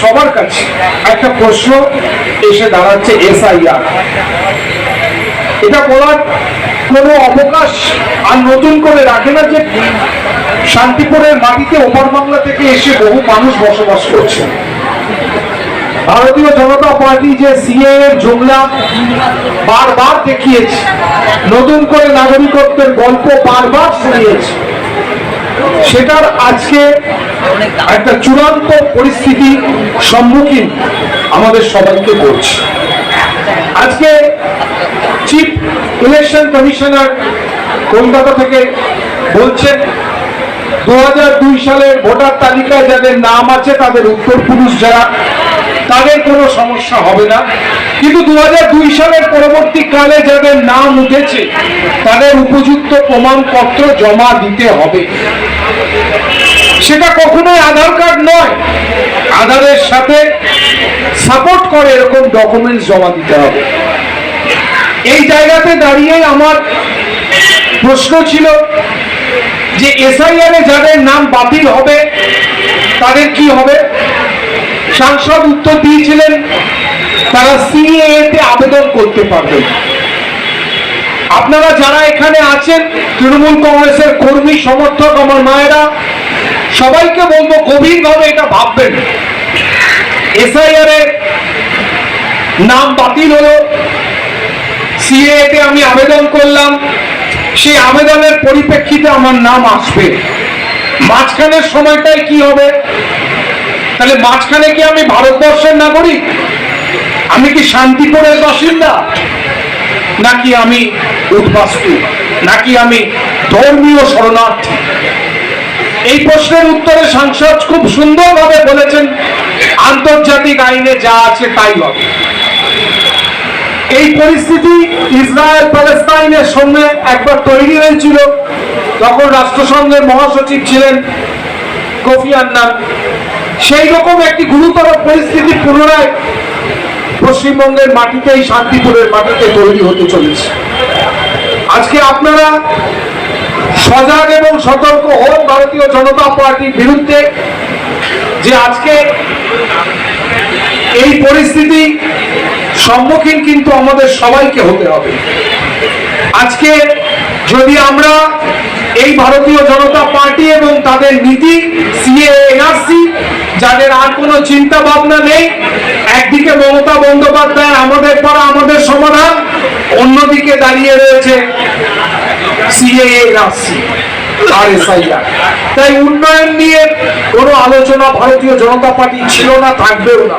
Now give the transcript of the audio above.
সবার কাছে একটা প্রশ্ন এসে দাঁড়াচ্ছে এসআইআর। এটা বলার কোনো অবকাশ আর নতুন করে রাখে না যে শান্তিপুরের মাটিতে ওপার বাংলা থেকে এসে বহু মানুষ বসবাস করছে। ভারতীয় জনতা পার্টি যে সিএ এর জুমলা বারবার দেখিয়েছে, নতুন করে নাগরিকত্বের গল্প বারবার শুনিয়েছে। সেটার আজকে একটা চূড়ান্ত পরিস্থিতি সম্মুখীন আমাদের সবাইকে করছে। আজকে চিফ ইলেকশন কমিশনার কলকাতা থেকে বলছেন দু দুই সালের ভোটার তালিকায় যাদের নাম আছে তাদের উত্তর পুরুষ যারা, তাদের কোনো সমস্যা হবে না। কিন্তু দু দুই সালের পরবর্তীকালে যাদের নাম উঠেছে, তাদের উপযুক্ত প্রমাণপত্র জমা দিতে হবে। সেটা কখনোই আধার কার্ড নয়। আধারের সাথে সাপোর্ট করে এরকম ডকুমেন্টস জমা দিতে হবে। এই জায়গাতে দাঁড়িয়ে আমার প্রশ্ন ছিল যে এসআইআর এ যাদের নাম বাতিল হবে, তাদের কি হবে? সাংসদ উত্তর দিয়েছিলেন, তারা সিএএ তে আবেদন করতে পারবেন আপনারা যারা এখানে আছেন, তৃণমূল কংগ্রেসের কর্মী, সমর্থক, আমার মায়েরা, সবাইকে বলব গভীরভাবে এটা ভাববেন। এসআইআর এর নাম বাতিল হলো। সিএ তে আমি আবেদন করলাম। সেই আবেদনের পরিপ্রেক্ষিতে আমার নাম আসবে। মাঝখানের সময়টাই কি হবে? তাহলে মাঝখানে কি আমি ভারতবর্ষের নাগরিক? আমি কি শান্তিপুরের বাসিন্দা? নাকি আমি উদ্বাস্তু? নাকি আমি ধর্মীয় শরণার্থী? এই প্রশ্নের উত্তরে সাংসদ খুব সুন্দরভাবে বলেছেন, আন্তর্জাতিক আইনে যা আছে তাই হবে। এই পরিস্থিতি ইসরায়েল প্যালেস্তাইনের সঙ্গে একবার তৈরি হয়েছিল তখন রাষ্ট্রসংঘের মহাসচিব ছিলেন কোফি আন্নান। সেই রকম একটি গুরুতর পরিস্থিতি পুনরায় পশ্চিমবঙ্গের মাটিতেই শান্তিপুরের মাটিতে তৈরি হতে চলেছে। আজকে আপনারা সজাগ এবং সতর্ক হন ভারতীয় জনতা পার্টির বিরুদ্ধে যে আজকে এই পরিস্থিতি সম্মুখীন কিন্তু আমাদের সবাইকে হতে হবে। আজকে যদি আমরা এই ভারতীয় জনতা পার্টি এবং তাদের নীতি সিএ এনআরসি যাদের আর কোনো চিন্তা ভাবনা নেই একদিকে মমতা বন্দ্যোপাধ্যায় আমাদের পর আমাদের সমাধান, অন্যদিকে দাঁড়িয়ে রয়েছে তাই উন্নয়ন নিয়ে কোনো আলোচনা ভারতীয় জনতা পার্টি ছিল না, থাকবেও না।